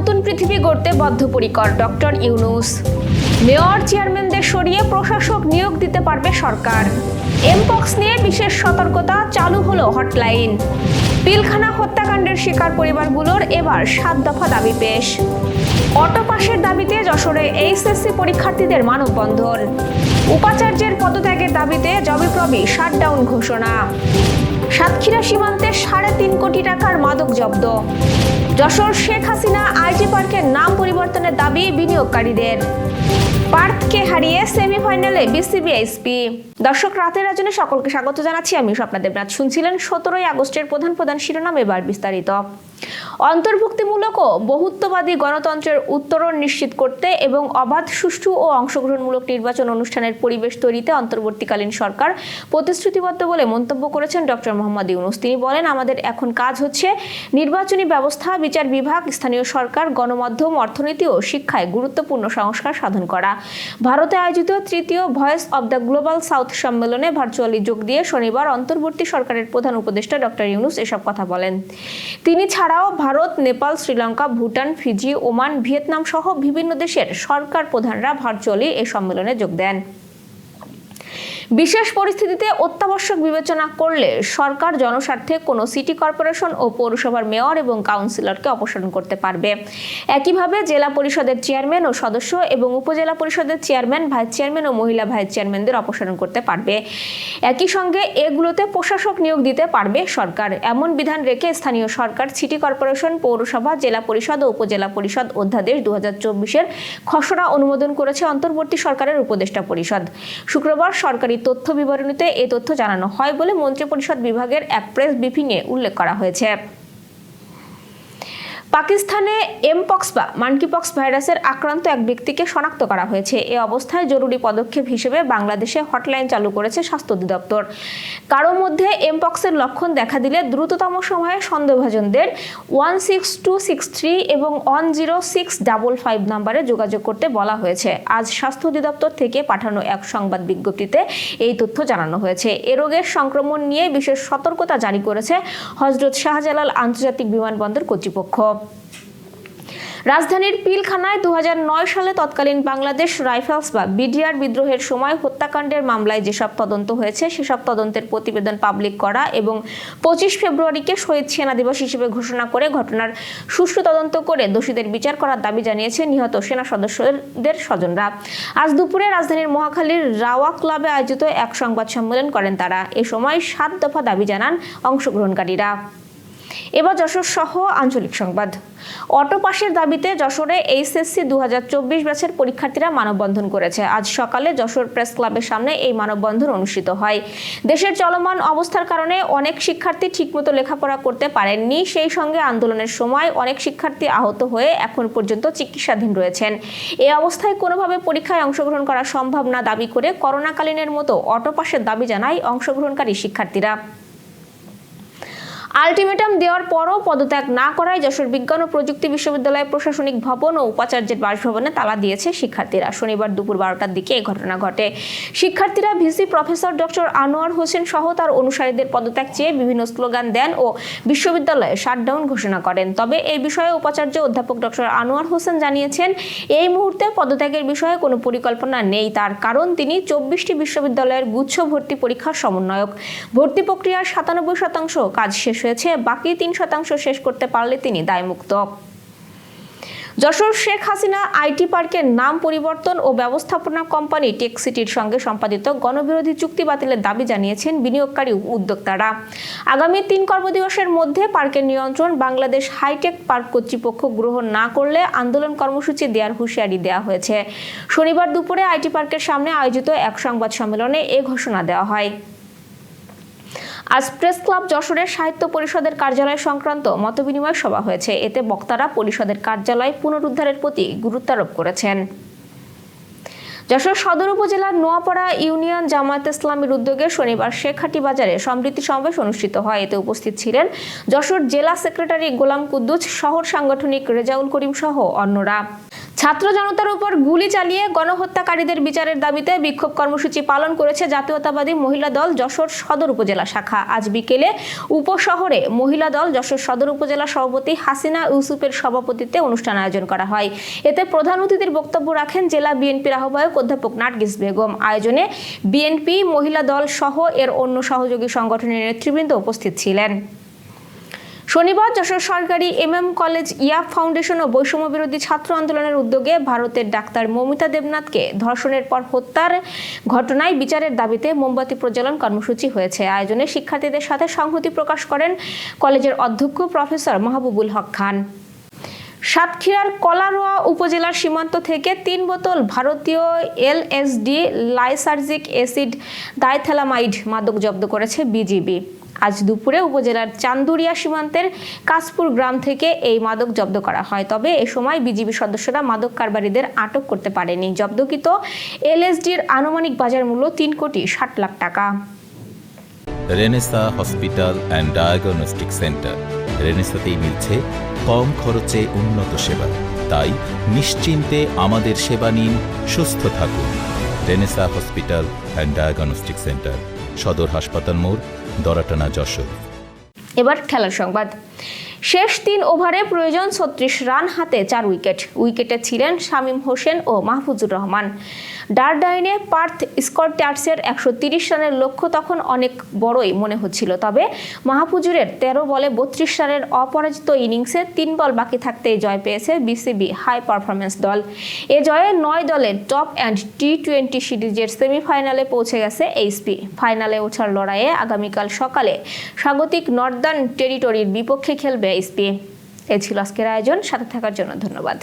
নতুন পৃথিবী গড়তে বদ্ধপরিকর, ডক্টর ইউনুস। মেয়র, চেয়ারম্যানদের সরিয়ে প্রশাসক নিয়োগ দিতে পারবে সরকার। এমপক্স নিয়ে বিশেষ সতর্কতা চালু হলো হটলাইন। পিলখানা হত্যাকাণ্ডের শিকার পরিবারগুলোর এবার সাত দফা দাবি পেশ। অটো পাশের দাবিতে যশোরে এইচএসসি পরীক্ষার্থীদের মানববন্ধন। উপাচার্যের পদত্যাগের দাবিতে জবিপ্রবি শাটডাউন ঘোষণা। সাতক্ষীরা সীমান্তে সাড়ে তিন কোটি টাকার মাদক জব্দ। যশোর শেখ হাসিনা আইটি পার্কের নাম পরিবর্তনের দাবি বিনিয়োগকারীদের। পার্থকে হারিয়ে সেমিফাইনালে বিসিবি এসপি। দর্শক, রাতের আয়োজনে সকলকে স্বাগত জানাচ্ছি। আমি স্বপ্না দেবনাথ। শুনছিলেন সতেরোই আগস্টের প্রধান প্রধান শিরোনাম, এবার বিস্তারিত। অন্তর্ভুক্তিমূলক ও বহুত্ববাদী গণতন্ত্রের উত্তরণ নিশ্চিত করতে এবং অবাধ, সুষ্ঠু ও অংশগ্রহণমূলক নির্বাচন অনুষ্ঠানের পরিবেশ তৈরিতে অন্তর্বর্তীকালীন সরকার প্রতিশ্রুতিবদ্ধ বলে মন্তব্য করেছেন ডক্টর মোহাম্মদ ইউনুস। তিনি বলেন, আমাদের এখন কাজ হচ্ছে নির্বাচনী ব্যবস্থা, বিচার বিভাগ, স্থানীয় সরকার, গণমাধ্যম, অর্থনীতি ও শিক্ষায় গুরুত্বপূর্ণ সংস্কার সাধন করা। ভারতে আয়োজিত তৃতীয় voice of the global south সম্মেলনে ভার্চুয়ালি যোগ দিয়ে শনিবার অন্তর্বর্তী সরকারের প্রধান উপদেষ্টা ডক্টর ইউনুস এসব কথা বলেন। তিনি ছাড়াও Bharat, Nepal, Sri Lanka, Bhutan, Fiji, Oman, Vietnam সহ বিভিন্ন দেশের সরকার প্রধানরা ভার্চুয়ালি এই সম্মেলনে যোগ দেন। বিশেষ পরিস্থিতিতে অত্যাবশ্যক বিবেচনা করলে সরকার জনস্বার্থে কোনো সিটি কর্পোরেশন ও পৌরসভার মেয়র এবং কাউন্সিলরকে অপসারণ করতে পারবে। একইভাবে জেলা পরিষদের চেয়ারম্যান ও সদস্য এবং উপজেলা পরিষদের চেয়ারম্যান, ভাইস চেয়ারম্যান ও মহিলা ভাইস চেয়ারম্যানদের অপসারণ করতে পারবে। একই সঙ্গে এগুলোতে প্রশাসক নিয়োগ দিতে পারবে সরকার। এমন বিধান রেখে স্থানীয় সরকার, সিটি কর্পোরেশন, পৌরসভা, জেলা পরিষদ ও উপজেলা পরিষদ অধ্যাদেশ দু হাজার খসড়া অনুমোদন করেছে অন্তর্বর্তী সরকারের উপদেষ্টা পরিষদ। শুক্রবার সরকারি তথ্য বিবরণীতে এ তথ্য জানানো হয় বলে মন্ত্রিপরিষদ বিভাগের এক প্রেস ব্রিফিংয়ে উল্লেখ করা হয়েছে। পাকিস্তানে এমপক্স বা মানকিপক্স ভাইরাসের আক্রান্ত এক ব্যক্তিকে শনাক্ত করা হয়েছে। এ অবস্থায় জরুরি পদক্ষেপ হিসেবে বাংলাদেশে হটলাইন চালু করেছে স্বাস্থ্য অধিদপ্তর। কারও মধ্যে এমপক্সের লক্ষণ দেখা দিলে দ্রুততম সময়ে সন্দেহভাজনদের one six two six three এবং one zero six double five নাম্বারে যোগাযোগ করতে বলা হয়েছে। আজ স্বাস্থ্য অধিদপ্তর থেকে পাঠানো এক সংবাদ বিজ্ঞপ্তিতে এই তথ্য জানানো হয়েছে। এ রোগের সংক্রমণ নিয়ে বিশেষ সতর্কতা জারি করেছে হজরত শাহজালাল আন্তর্জাতিক বিমানবন্দর কর্তৃপক্ষ। রাজধানীর পিলখানায় দুহাজার নয় সালে তৎকালীন বাংলাদেশ রাইফেলস বা বিডিআর বিদ্রোহের সময় হত্যাকাণ্ডের মামলায় যেসব তদন্ত হয়েছে, সেসব তদন্তের প্রতিবেদন পাবলিক করা এবং পঁচিশ ফেব্রুয়ারিকে শহীদ সেনা দিবস হিসেবে ঘোষণা করে ঘটনার সুষ্ঠু তদন্ত করে দোষীদের বিচার করার দাবি জানিয়েছে নিহত সেনা সদস্যদের স্বজনরা। আজ দুপুরে রাজধানীর মহাখালীর রাওয়া ক্লাবে আয়োজিত এক সংবাদ সম্মেলন করেন তারা। এ সময় সাত দফা দাবি জানান অংশগ্রহণকারীরা। এবার যশোর সহ আঞ্চলিক সংবাদ। অটো পাশের দাবিতে যশোরে এইচএসসি দু হাজার চব্বিশ ব্যাচের পরীক্ষার্থীরা মানববন্ধন করেছে। আজ সকালে যশোর প্রেস ক্লাবের সামনে এই মানববন্ধন অনুষ্ঠিত হয়। দেশের চলমান অবস্থার কারণে অনেক শিক্ষার্থী ঠিকমতো লেখাপড়া করতে পারেননি। সেই সঙ্গে আন্দোলনের সময় অনেক শিক্ষার্থী আহত হয়ে এখন পর্যন্ত চিকিৎসাধীন রয়েছেন। এ অবস্থায় কোনোভাবে পরীক্ষায় অংশগ্রহণ করা সম্ভব না দাবি করে করোনাকালীনের মতো অটো পাশের দাবি জানায় অংশগ্রহণকারী শিক্ষার্থীরা। আলটিমেটাম দেওয়ার পরও পদত্যাগ না করায় যশোর বিজ্ঞান ও প্রযুক্তি বিশ্ববিদ্যালয় প্রশাসনিক ভবন ও উপাচার্যের বাসভবনে তালা দিয়েছে শিক্ষার্থীরা। শনিবার দুপুর বারোটার দিকে এই ঘটনা ঘটে। শিক্ষার্থীরা VC professor doctor Anwar Hossain সহ তার অনুসারীদের পদত্যাগ চেয়ে বিভিন্ন স্লোগান দেন ও বিশ্ববিদ্যালয়ে শাটডাউন ঘোষণা করেন। তবে এই বিষয়ে উপাচার্য অধ্যাপক ডক্টর আনোয়ার হোসেন জানিয়েছেন, এই মুহূর্তে পদত্যাগের বিষয়ে কোনো পরিকল্পনা নেই। তার কারণ তিনি চব্বিশটি বিশ্ববিদ্যালয়ের গুচ্ছ ভর্তি পরীক্ষার সমন্বয়ক। ভর্তি প্রক্রিয়ার সাতানব্বই শতাংশ কাজ শেষ হয়েছে, বাকি তিন শতাংশ শেষ করতে পারলে তিনি দায়মুক্ত। যশোর শেখ হাসিনা আইটি পার্কের নাম পরিবর্তন ও ব্যবস্থাপনা কোম্পানি টেকসিটির সঙ্গে সম্পাদিত গণবিরোধী চুক্তি বাতিলের দাবি জানিয়েছেন বিনিয়োগকারী উদ্যোক্তারা। আগামী তিন কর্মদিবসের মধ্যে পার্কের নিয়ন্ত্রণ বাংলাদেশ হাইটেক পার্ক কর্তৃপক্ষ গ্রহণ না করলে আন্দোলন কর্মসূচি দেওয়ার হুঁশিয়ারি দেওয়া হয়েছে। শনিবার দুপুরে আইটি পার্কের সামনে আয়োজিত এক সংবাদ সম্মেলনে এ ঘোষণা দেওয়া হয়। আজ প্রেস ক্লাব যশোরের সাহিত্য পরিষদের কার্যালয় সংক্রান্ত মতবিনিময় সভা হয়েছে। এতে বক্তারা পরিষদের কার্যালয় পুনরুদ্ধারের প্রতি গুরুত্বারোপ করেছেন। যশোর সদর উপজেলার নোয়াপাড়া ইউনিয়ন জামায়াত ইসলামীর উদ্যোগে শনিবার শেখহাটি বাজারে সমৃদ্ধি সমাবেশ অনুষ্ঠিত হয়। এতে উপস্থিত ছিলেন যশোর জেলা সেক্রেটারি গোলাম কুদ্দুস, শহর সাংগঠনিক রেজাউল করিম সহ অন্যরা। ছাত্র জনতার উপর গুলি চালিয়ে গণহত্যাকারীদের বিচারের দাবিতে বিক্ষোভ কর্মসূচি পালন করেছে জাতীয়তাবাদী মহিলা দল যশোর সদর উপজেলা শাখা। আজ বিকেলে উপশহরে মহিলা দল যশোর সদর উপজেলা সভাপতি হাসিনা ইউসুফের সভাপতিত্বে অনুষ্ঠান আয়োজন করা হয়। এতে প্রধান অতিথির বক্তব্য রাখেন জেলা বিএনপির আহ্বায়ক অধ্যাপক নার্গিস বেগম। আয়োজনে বিএনপি, মহিলা দল সহ এর অন্য সহযোগী সংগঠনের নেতৃবৃন্দ উপস্থিত ছিলেন। শনিবার যশোর সরকারি এমএম কলেজ ইয়াব ফাউন্ডেশন ও বৈষম্য বিরোধী ছাত্র আন্দোলনের উদ্যোগে ভারতের ডাক্তার মৌমিতা দেবনাথকে ধর্ষণের পর হত্যার ঘটনায় বিচারের দাবিতে মোমবাতি প্রজ্বলন কর্মসূচি হয়েছে। আয়োজনে শিক্ষার্থীদের সাথে সংহতি প্রকাশ করেন কলেজের অধ্যক্ষ প্রফেসর মাহবুবুল হক খান। সাতক্ষীরার কলারোয়া উপজেলার সীমান্ত থেকে তিন বোতল ভারতীয় এলএসডি লাইসার্জিক অ্যাসিড ডাইথ্যালামাইড মাদক জব্দ করেছে বিজিবি। আজ দুপুরে উপজেলার চান্দুরিয়া সীমান্তের কাশপুর গ্রাম থেকে এই মাদক জব্দ করা হয়। তবে এ সময় বিজিবি সদস্যরা মাদক কারবারিদের আটক করতে পারেনি। জব্দকৃত এলএসডির আনুমানিক বাজার মূল্য তিন কোটি ষাট লাখ টাকা। Renaissance hospital and diagnostic centre. রেনেসাতেই মিলছে কম খরচে উন্নত সেবা। তাই নিশ্চিন্তে আমাদের সেবা নিন, সুস্থ থাকুন। Renaissance hospital and diagnostic centre, সদর হাসপাতাল মোড়, দরাটানা, যশোর। এবার খেলার সংবাদ। শেষ তিন ওভারে প্রয়োজন ছত্রিশ রান হাতে চার উইকেট। উইকেটে ছিলেন শামীম হোসেন ও মাহফুজুর রহমান। ডারডাইনে পার্থ স্কটটার্সের একশো তিরিশ রানের লক্ষ্য তখন অনেক বড়ই মনে হচ্ছিল। তবে মাহফুজুরের তেরো বলে বত্রিশ রানের অপরাজিত ইনিংসে তিন বল বাকি থাকতেই জয় পেয়েছে বিসিবি হাই পারফরমেন্স দল। এ জয়ে নয় দলের টপ অ্যান্ড টি টোয়েন্টি সিরিজের সেমিফাইনালে পৌঁছে গেছে এইচপি। ফাইনালে ওঠার লড়াইয়ে আগামীকাল সকালে স্বাগতিক নর্দার্ন টেরিটরির বিপক্ষে খেলবে এইচপি। এ ছিল আজকের আয়োজন, সাথে থাকার জন্য ধন্যবাদ।